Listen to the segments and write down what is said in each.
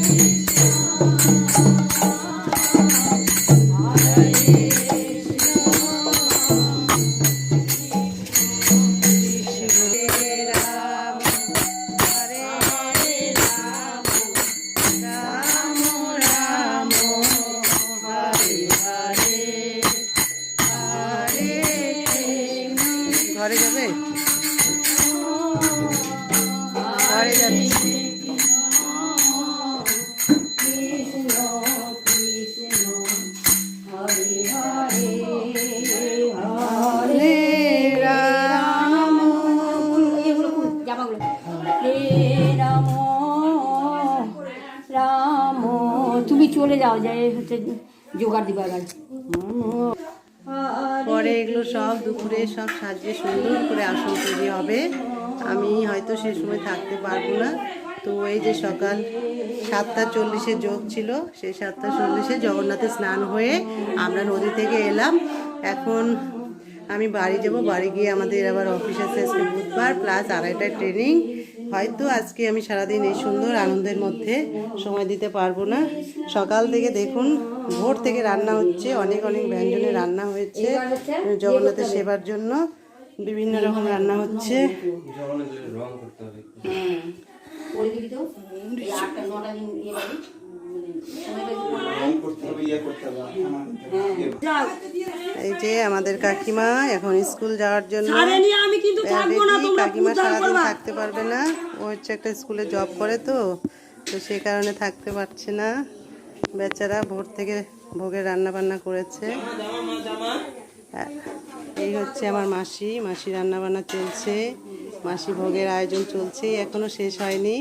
thank you চলে যাও যাই হচ্ছে জোগাড় দিবার পরে এগুলো সব দুপুরে সব সাজিয়ে সুন্দর করে আসন তৈরি হবে। আমি হয়তো সে সময় থাকতে পারব না। তো এই যে সকাল সাতটা চল্লিশে যোগ ছিল, সেই সাতটা চল্লিশে জগন্নাথে স্নান হয়ে আমরা নদী থেকে এলাম। এখন আমি বাড়ি যাব। বাড়ি গিয়ে আমাদের আবার অফিস আছে বুধবার প্লাস আড়াইটায় ট্রেনিং হয়তো আজকে আমি সারাদিন এই সুন্দর আনন্দের মধ্যে সময় দিতে পারব না। সকাল থেকে দেখুন ভোর থেকে রান্না হচ্ছে অনেক অনেক ব্যঞ্জনে রান্না হয়েছে জগন্নাথের সেবার জন্য বিভিন্ন রকম রান্না হচ্ছে। করে দিবি তো এই এই যে আমাদের কাকিমা এখন স্কুল যাওয়ার জন্য কাকিমা সারাদিন থাকতে পারবে না। ও হচ্ছে একটা স্কুলে জব করে তো তো সেই কারণে থাকতে পারছে না। বেচারা ভোর থেকে ভোগের রান্না বান্না করেছে। এই হচ্ছে আমার মাসি। মাসি রান্না বান্না চলছে। মাসি ভোগের আয়োজন চলছে। এখনও শেষ হয়নি।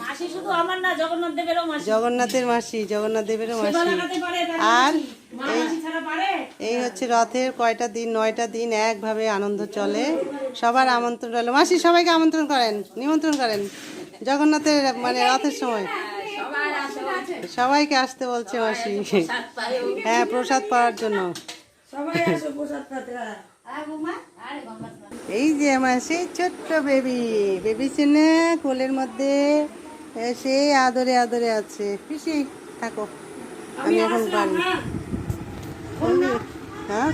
মাসি শুধু আমার না জগন্নাথ দেবেরও মাসি। জগন্নাথের মাসি জগন্নাথ দেবেরও মাসি। আর এই মাসি ছাড়া পারে? এই হচ্ছে রথের কয়টা দিন নয়টা দিন একভাবে আনন্দ চলে। সবার আমন্ত্রণ রইল। মাসি সবাইকে আমন্ত্রণ করেন নিমন্ত্রণ করেন। জগন্নাথের মানে রথের সময়। সবাইকে আসতে বলছে মাসি। হ্যাঁ প্রসাদ পাওয়ার জন্য। এই যে আমার সেই ছোট্ট বেবি বেবি সিনে কোলের মধ্যে সেই আদরে আদরে আছে। পিসি থাকো। আমি এখন বাড়ি। হ্যাঁ।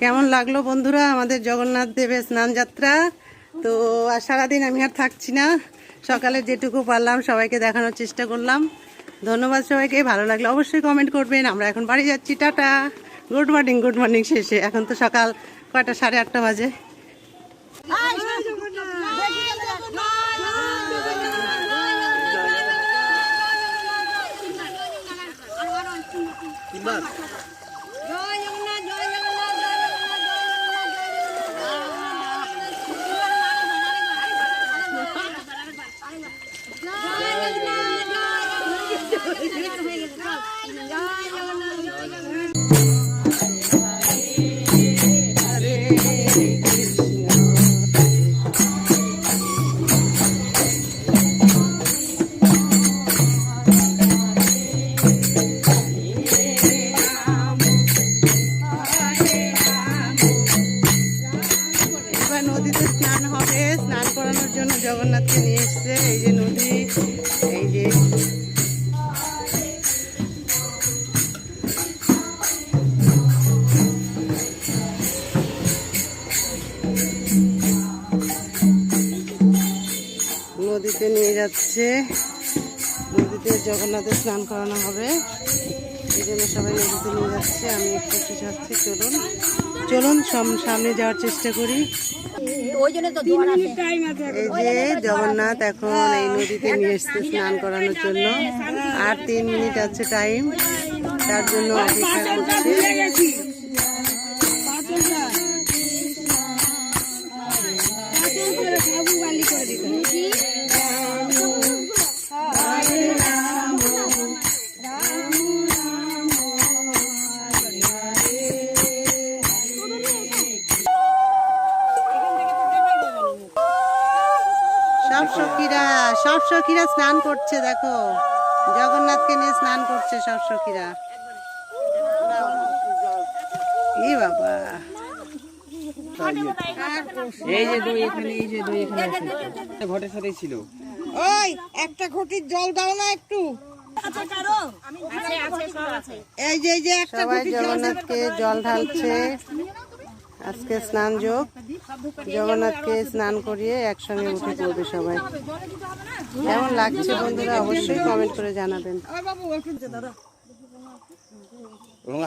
কেমন লাগল বন্ধুরা আমাদের জগন্নাথ দেবের স্নান যাত্রা তো আর সারাদিন আমি আর থাকছি না। সকালে যেটুকু পারলাম সবাইকে দেখানোর চেষ্টা করলাম। ধন্যবাদ সবাইকে ভালো লাগলে অবশ্যই কমেন্ট করবেন। আমরা এখন বাড়ি যাচ্ছি tata. Good morning good morning শেষে। এখন তো সকাল কয়টা? সাড়ে আটটা বাজে। এবার জগন্নাথকে নিয়ে এসছে, এই যে নদী, এই যে নদীতে নিয়ে যাচ্ছে। নদীতে জগন্নাথের স্নান করানো হবে। জন্য সবাই নদীতে নিয়ে যাচ্ছে আমি একটু একটু যাচ্ছি চলুন। চলুন সাম- সামনে যাওয়ার চেষ্টা করি। এই যে জগন্নাথ এখন এই নদীতে নিয়ে এসছে স্নান করানোর জন্য। আর তিন মিনিট আছে টাইম তার জন্য অপেক্ষা করছে। সখীরা সব সখীরা স্নান করছে দেখো। জগন্নাথকে নিয়ে স্নান করছে সব সখীরা। এ বাবা। এই যে দই এখানে এই যে দই এখানে ঘটের সাথেই ছিল। ওই একটা ঘটির জল দাও না একটু। এই যে এই যে সবাই জগন্নাথকে জল ঢালছে। আজকে স্নান যোগ। জগন্নাথকে স্নান করিয়ে একসঙ্গে উঠে পড়বে সবাই। কেমন লাগছে বন্ধুরা অবশ্যই কমেন্ট করে জানাবেন।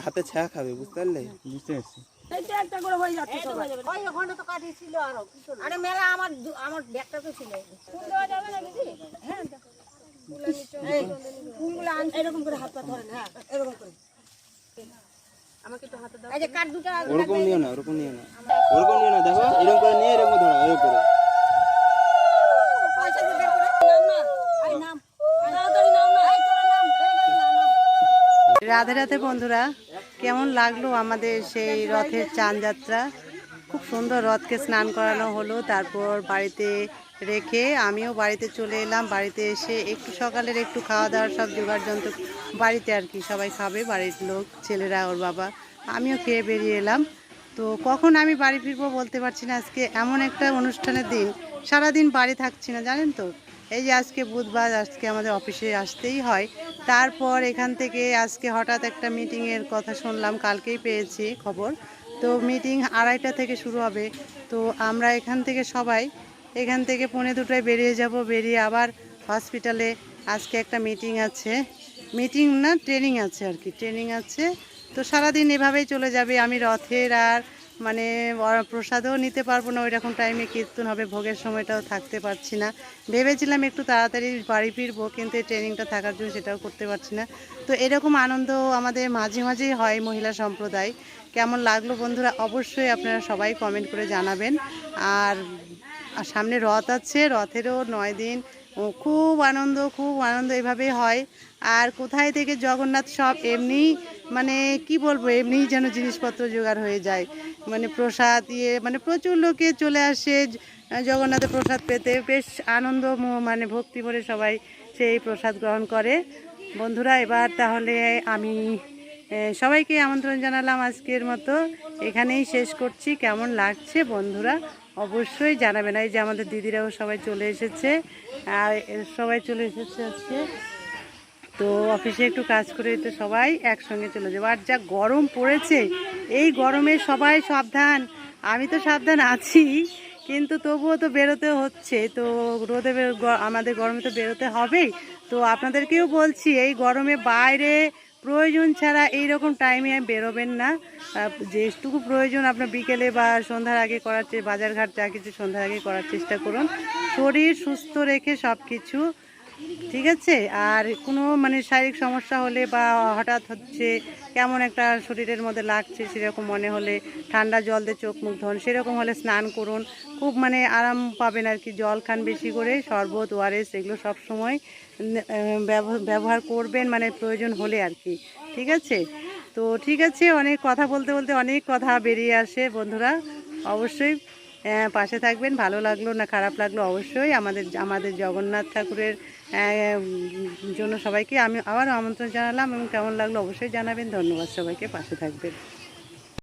হাতে ছায়া খাবে বুঝতে পারলে? বুঝতে পারছি। আরে মেলা আমার দু- আমার ব্যাগটা তো ছিল। ফুল দেওয়া যাবে না দিদি হ্যাঁ ফুলগুলো এরকম করে হাত পা ধরেন হ্যাঁ এরকম করে। এরকম করে নিয়ে এরকম ধরো এরকম করে। রাধে রাধে বন্ধুরা কেমন লাগল আমাদের সেই রথের চান যাত্রা? খুব সুন্দর রথকে স্নান করানো হলো তারপর বাড়িতে রেখে আমিও বাড়িতে চলে এলাম। বাড়িতে এসে একটু সকালের একটু খাওয়া দাওয়ার সব জোগাড় যন্ত্র বাড়িতে আর কি সবাই খাবে, বাড়ির লোক, ছেলেরা, ওর বাবা। আমিও খেয়ে বেরিয়ে এলাম। তো কখন আমি বাড়ি ফিরবো বলতে পারছি না। আজকে এমন একটা অনুষ্ঠানের দিন। সারাদিন বাড়ি থাকছি না, জানেন তো? এই যে আজকে বুধবার, আজকে আমাদের অফিসে আসতেই হয়। তারপর এখান থেকে আজকে হঠাৎ একটা মিটিংয়ের কথা শুনলাম, কালকেই পেয়েছি খবর। তো মিটিং আড়াইটা থেকে শুরু হবে। তো আমরা এখান থেকে সবাই এখান থেকে পৌনে দুটোয় বেরিয়ে যাব, বেরিয়ে আবার হসপিটালে আজকে একটা মিটিং আছে। মিটিং না ট্রেনিং আছে আর কি ট্রেনিং আছে। তো সারাদিন এভাবেই চলে যাবে। আমি রথের আর মানে প্রসাদও নিতে পারব না। ওই রকম টাইমে কীর্তন হবে, ভোগের সময়টাও থাকতে পারছি না। ভেবেছিলাম একটু তাড়াতাড়ি বাড়ি ফিরবো, কিন্তু এই ট্রেনিংটা থাকার জন্য সেটাও করতে পারছি না। তো এরকম আনন্দ আমাদের মাঝে মাঝেই হয় মহিলা সম্প্রদায়। কেমন লাগল বন্ধুরা, অবশ্যই আপনারা সবাই কমেন্ট করে জানাবেন। আর আর সামনে রথ আছে, রথেরও নয় দিন। খুব আনন্দ খুব আনন্দ এভাবেই হয়। আর কোথায় থেকে জগন্নাথ সব এমনি মানে কি বলব, এমনিই যেন জিনিসপত্র জোগাড় হয়ে যায়। মানে প্রসাদ ইয়ে মানে প্রচুর লোকে চলে আসে জগন্নাথের প্রসাদ পেতে। বেশ আনন্দ মানে ভক্তি ভরে সবাই সেই প্রসাদ গ্রহণ করে। বন্ধুরা, এবার তাহলে আমি সবাইকে আমন্ত্রণ জানালাম আজকের মতো। এখানেই শেষ করছি। কেমন লাগছে বন্ধুরা? অবশ্যই জানাবেন। এই যে আমাদের দিদিরাও সবাই চলে এসেছে। আর সবাই চলে এসেছে আজকে। তো অফিসে একটু কাজ করে তো সবাই একসঙ্গে চলে যাব। আর যা গরম পড়েছে, এই গরমে সবাই সাবধান। আমি তো সাবধান আছি, কিন্তু তবুও তো বেরোতে হচ্ছে। তো রোদে আমাদের গরমে তো বেরোতে হবেই। তো আপনাদেরকেও বলছি, এই গরমে বাইরে প্রয়োজন ছাড়া এই রকম টাইমে বেরোবেন না। যেটুকু প্রয়োজন আপনার বিকেলে বা সন্ধ্যার আগে করার বাজারঘাট যা কিছু সন্ধ্যার আগে করার চেষ্টা করুন। শরীর সুস্থ রেখে সব কিছু ঠিক আছে? আর কোনো মানে শারীরিক সমস্যা হলে বা হঠাৎ হচ্ছে কেমন একটা শরীরের মধ্যে লাগছে সেরকম মনে হলে ঠান্ডা জল দিয়ে চোখ মুখ ধন, সেরকম হলে স্নান করুন। খুব মানে আরাম পাবেন আর কি, জল খান বেশি করে, শরবত, ওয়ারেস এগুলো সব সময় ব্যবহার করবেন মানে প্রয়োজন হলে আর কি। ঠিক আছে? তো ঠিক আছে, অনেক কথা বলতে বলতে অনেক কথা বেরিয়ে আসে বন্ধুরা। অবশ্যই পাশে থাকবেন, ভালো লাগল না খারাপ লাগল অবশ্যই। আমাদের আমাদের জগন্নাথ ঠাকুরের জন্য সবাইকে আমি আবার আমন্ত্রণ জানালাম এবং কেমন লাগল অবশ্যই জানাবেন। ধন্যবাদ সবাইকে, পাশে থাকবেন।